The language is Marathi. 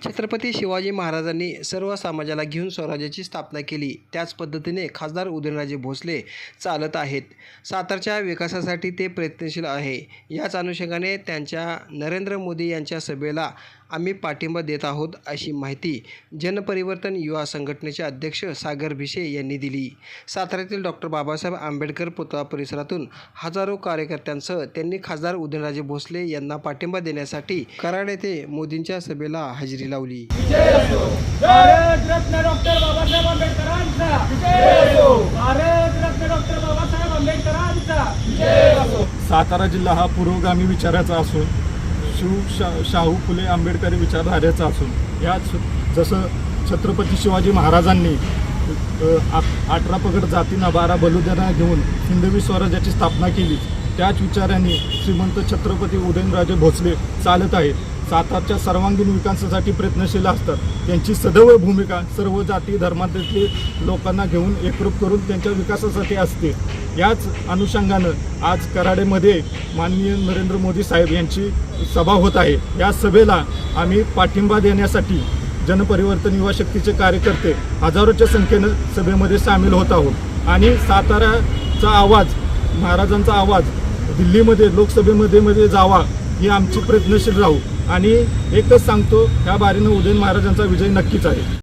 Ch छत्रपती शिवाजी महाराजांनी सर्व समाजाला घेऊन स्वराज्याची स्थापना केली. त्याच पद्धतीने खासदार उदयनराजे भोसले चालत आहेत. सातारच्या विकासासाठी ते प्रयत्नशील आहे. याच अनुषंगाने त्यांच्या नरेंद्र मोदी यांच्या सभेला आम्ही पाठिंबा देत आहोत अशी माहिती जनपरिवर्तन युवा संघटनेचे अध्यक्ष सागर भिशे यांनी दिली. साताऱ्यातील डॉक्टर बाबासाहेब आंबेडकर पुतळा परिसरातून हजारो कार्यकर्त्यांसह त्यांनी खासदार उदयनराजे भोसले यांना पाठिंबा देण्यासाठी कराड येथे मोदींच्या सभेला हजेरी लावली. भारत रत्न डॉक्टर बाबासाहेब आंबेडकरांचा. भारत रत्न डॉक्टर बाबासाहेब आंबेडकरांचा. सातारा जिल्हा हा पुरोगामी विचाराचा असून शिव शा शाहू फुले आंबेडकरी विचारधारेचा असून याच जसं छत्रपती शिवाजी महाराजांनी अठरा पगड जातींना बारा बलुद्यांना घेऊन हिंदवी स्वराज्याची स्थापना केली त्याच विचाराने श्रीमंत छत्रपती उदयनराजे भोसले चालत आहेत. सातारच्या सर्वांगीण विकासासाठी प्रयत्नशील असतात. त्यांची सदैव भूमिका सर्व जाती धर्मातले लोकांना घेऊन एकरूप करून त्यांच्या विकासासाठी असते. याच अनुषंगानं आज कराडेमध्ये माननीय नरेंद्र मोदी साहेब यांची सभा होत आहे. या सभेला आम्ही पाठिंबा देण्यासाठी जनपरिवर्तन युवा शक्तीचे कार्यकर्ते हजारोच्या संख्येनं सभेमध्ये सामील होत आहोत. आणि साताराचा आवाज महाराजांचा आवाज दिल्लीमध्ये लोकसभेमध्ये मध्ये जावा ही आमची प्रयत्नशील राहू. आणि एकच सांगतो ह्या बारीनं उदयन महाराजांचा विजय नक्कीच आहे.